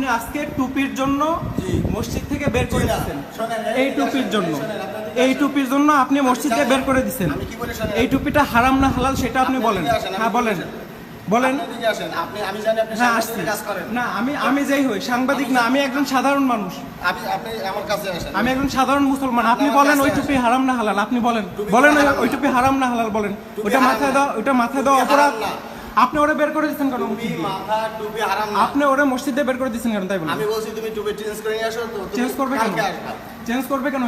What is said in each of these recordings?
আপনি আজকে টুপির জন্য মসজিদ থেকে বের করে দিচ্ছেন। এই টুপির জন্য। এই টুপির জন্য আপনি মসজিদ থেকে বের করে দিচ্ছেন? এই টুপিটা হারাম না হালাল সেটা আপনি বলেন। হ্যাঁ বলেন। বলেন। আপনি এদিকে আসেন। আপনি আমি জানি আপনি হ্যাঁ আসছি। না আমি আমি যেই হই সাংবাদিক না আমি একজন সাধারণ মানুষ। আপনি আপনি আমার কাছে আসেন। আমি একজন সাধারণ মুসলমান। আপনি বলেন ওই টুপি হারাম না হালাল। আপনি বলেন। বলেন ওই- টুপি হারাম না হালাল বলেন। ওটা মাথায় না। দাও ওটা মাথায় দাও টুপি অপরাধ। আপনি ওরা বের করে দিচ্ছেন কেন? তুমি মাথা টুপি হারাম আপনি ওরা মসজিদে বের করে দিচ্ছেন কেন তাই বলেন। আমি বলছি তুমি টুপি চেঞ্জ করে নিয়ে আসো তো চেঞ্জ করবে কেন। চেঞ্জ করবে কেন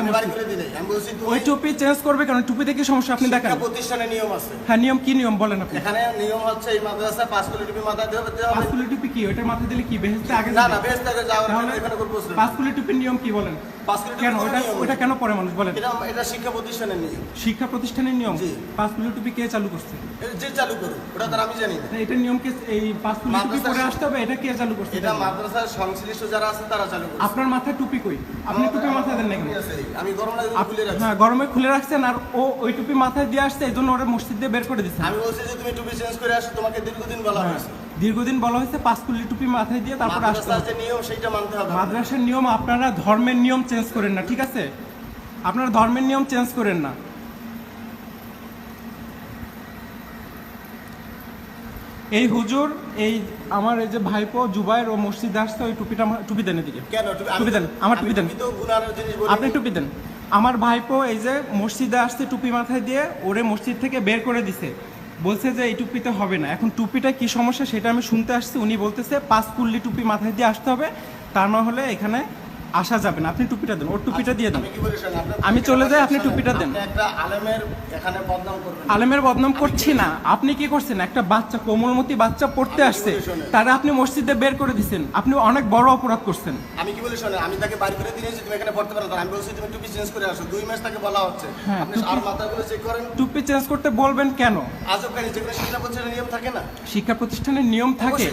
ওই টুপি চেঞ্জ করবে কেন? টুপিতে কি সমস্যা আপনি দেখেন। প্রতিষ্ঠানে নিয়ম আছে। হ্যাঁ নিয়ম কি নিয়ম বলেন আপনি? এখানে নিয়ম হচ্ছে এই মাদ্রাসায় পাঁচ কোটি টুপি মাথায় পাঁচকুলি টুপি কি? ওটা মাথায় দিলে কি? বেহেস্তে আগে না না বেশ তাকে যাওয়ার এখানে কোনো প্রশ্ন নেই। পাঁচকুলি টুপির নিয়ম কি বলেন? পাঁচ কেন? ওটা ওটা কেন পরে মানুষ? বলেন। এটা এটা শিক্ষা প্রতিষ্ঠানের নিয়ম। শিক্ষা প্রতিষ্ঠানের নিয়ম। পাঁচকুলি টুপি কে চালু করছে? যে চালু করুক ওটা তো আর আমি জানি না। এটার নিয়ম কে এই পাঁচকুলি টুপি পরে আসতে হবে এটা কে চালু করছে? এটা মাদ্রাসার সংশ্লিষ্ট যারা আছে তারা চালু করছে। আপনার মাথায় টুপি কই? আপনি টুপি মাথায় দেন না কেন ঠিক আছে, আমি গরম লাগে আপ- খুলে রাখছি। হ্যাঁ গরমে খুলে রাখছেন আর ও ওই টুপি মাথায় দিয়ে আসছে এই জন্য ওরা মসজিদ দিয়ে বের করে দিচ্ছে আমি বলছি যে তুমি টুপি চেঞ্জ করে আসো তোমাকে দীর্ঘদিন বলা হ্যাঁ, হয়েছে। দীর্ঘদিন বলা হয়েছে পাঁচকুলি টুপি মাথায় দিয়ে তারপর আসতে মাদ্রাসার নিয়ম সেইটা মানতে হবে মাদ্রাসার নিয়ম আপনারা ধর্মের নিয়ম চেঞ্জ করেন না ঠিক আছে? আপনারা ধর্মের নিয়ম চেঞ্জ করেন না। এই হুজুর এই আমার এই যে ভাইপো জুবাইর ও মসজিদে আসছে ওই টুপিটা আমার- টুপি দেন এদিকে। কেন? টুপি দেন, আমার টুপি দেন। আপনি টুপি দেন। আমার ভাইপো এই যে মসজিদে আসছে টুপি মাথায় দিয়ে ওরে মসজিদ থেকে বের করে দিছে। বলছে যে এই টুপিতে হবে না। এখন টুপিটা কি সমস্যা সেটা আমি শুনতে আসছি। উনি বলতেছে পাঁচ কুল্লি টুপি মাথায় দিয়ে আসতে হবে। তা না হলে এখানে আসা যাবে না আপনি টুপিটা দেন ওর টুপিটা দিয়ে দেন। আমি চলে যাই, আপনি টুপিটা দেন। আলেমের বদনাম করছি না আপনি কি করছেন? একটা বাচ্চা কোমলমতি বাচ্চা পড়তে আসছে তারা আপনি মসজিদে বের করে দিচ্ছেন আপনি অনেক বড় অপরাধ করছেন। আমি কি বলি শোনেন? আমি তাকে বাড়ি করে দিয়েছি তুমি এখানে পড়তে পারো আমি বলছি তুমি টুপি চেঞ্জ করে আসো। দুই মাস তাকে বলা হচ্ছে। হ্যাঁ, আপনি আর মাথাগুলো চেক করেন। টুপি চেঞ্জ করতে বলবেন কেন? আজব কাহিনী যেগুলো শিক্ষা প্রতিষ্ঠানের নিয়ম থাকে না? শিক্ষা প্রতিষ্ঠানের নিয়ম থাকে?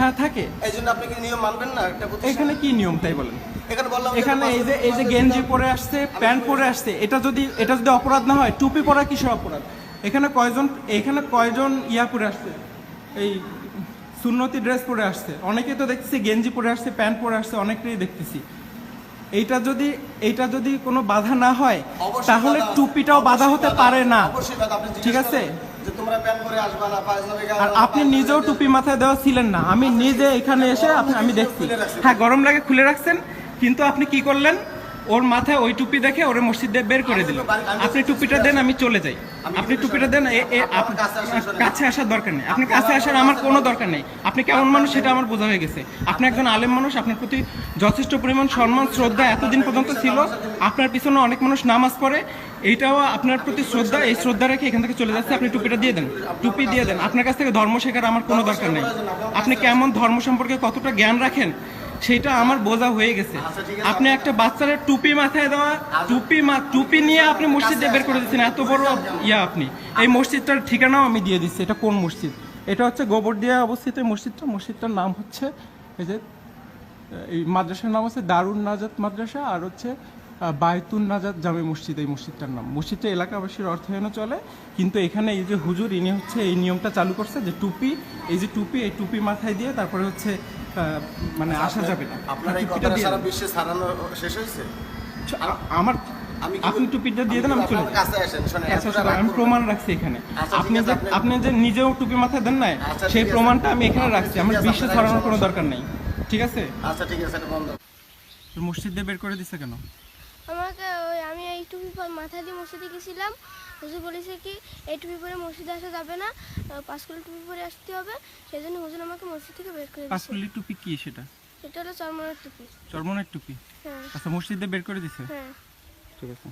হ্যাঁ থাকে। এই জন্য আপনি কি নিয়ম মানবেন না? একটা এখানে কি নিয়ম তাই বলেন? এখানে এই যে এই যে গেঞ্জি পরে আসছে প্যান্ট পরে আসছে এটা যদি এটা যদি অপরাধ না হয় টুপি পরা কিসের অপরাধ? এখানে কয়জন এখানে কয়জন ইয়া পরে আসছে? এই সুন্নতি ড্রেস পরে আসছে। অনেকেই তো দেখতেছি গেঞ্জি পরে আসছে প্যান্ট পরে আসছে অনেকটাই দেখতেছি। এইটা যদি এইটা যদি কোনো বাধা না হয় তাহলে টুপিটাও বাধা হতে পারে না। ঠিক আছে? আর আপনি নিজেও টুপি মাথায় দেওয়া ছিলেন না। আমি নিজে এখানে এসে আপনি আমি দেখছি। হ্যাঁ গরম লাগে খুলে রাখছেন। কিন্তু আপনি কি করলেন? ওর মাথায় ওই টুপি দেখে ওরে মসজিদে বের করে আমি আপনি টুপিটা দেন আমি চলে যাই। আপনি টুপিটা দেন। কাছে আসার দরকার নেই। আপনি কাছে আসার আমার কোনো দরকার নেই। আপনি কেমন মানুষ সেটা আমার বোঝা হয়ে গেছে। আপনি একজন আলেম মানুষ আপনার প্রতি যথেষ্ট পরিমাণ সম্মান শ্রদ্ধা এতদিন পর্যন্ত ছিল। আপনার পিছনে অনেক মানুষ নামাজ পড়ে। এইটাও আপনার প্রতি শ্রদ্ধা। এই শ্রদ্ধা রেখে এখান থেকে চলে যাচ্ছে। আপনি টুপিটা দিয়ে দেন। টুপি দিয়ে দেন। আপনার কাছ থেকে ধর্ম শেখার আমার কোনো দরকার নেই। আপনি কেমন ধর্ম সম্পর্কে কতটা জ্ঞান রাখেন সেটা আমার বোঝা হয়ে গেছে। আপনি একটা বাচ্চার টুপি মাথায় দেওয়া, টুপি মা, টুপি নিয়ে আপনি মসজিদে বের করে দিচ্ছেন এত বড় ইয়া আপনি। এই মসজিদটার ঠিকানাও আমি দিয়ে দিচ্ছি, এটা কোন মসজিদ? এটা হচ্ছে গোবর গোবরদিয়া অবস্থিত মসজিদটা। মসজিদটার নাম হচ্ছে, এই যে, এই মাদ্রাসার নাম হচ্ছে দারুণ নাজাত মাদ্রাসা, আর হচ্ছে বায়তুন নাজাত জামে মসজিদ, এই মসজিদটার নাম। মসজিদটা এলাকাবাসীর অর্থায়নে চলে, কিন্তু এখানে এই যে হুজুর, ইনি হচ্ছে এই নিয়মটা চালু করছে যে টুপি, এই যে টুপি, এই টুপি মাথায় দিয়ে তারপরে হচ্ছে মানে আসা যাবে না। আপনার এই কথাটা সারা বিশ্বে ছড়ানো শেষ হয়েছে? আমার আমি আপনি টুপিটা দিয়ে দেন আমি চলে আচ্ছা, আমি প্রমাণ রাখছি এখানে। আচ্ছা, আপনি যে আপনি- যে নিজেও টুপি মাথায় দেন নাই আচ্ছা, সেই প্রমাণটা আমি এখানে রাখছি। আমার বিশ্বে ছড়ানোর কোনো দরকার নেই। ঠিক আছে? আচ্ছা ঠিক আছে এটা বন্ধ। মসজিদ দিয়ে বের করে দিছে কেন? আমাকে ওই আমি এই টুপি পর মাথা দিয়ে মসজিদে গেছিলাম। হুজুর বলেছে কি এই টুপি পরে মসজিদে আসা যাবে না পাঁচ কিলো টুপি পরে আসতে হবে সেই জন্য হুজুর আমাকে মসজিদ থেকে বের করে পাঁচ পাঁচকুলি টুপি কি সেটা? সেটা হলো চরমনের টুপি। চরমনের টুপি? হ্যাঁ। আচ্ছা মসজিদে বের করে দিছে? হ্যাঁ। ঠিক আছে।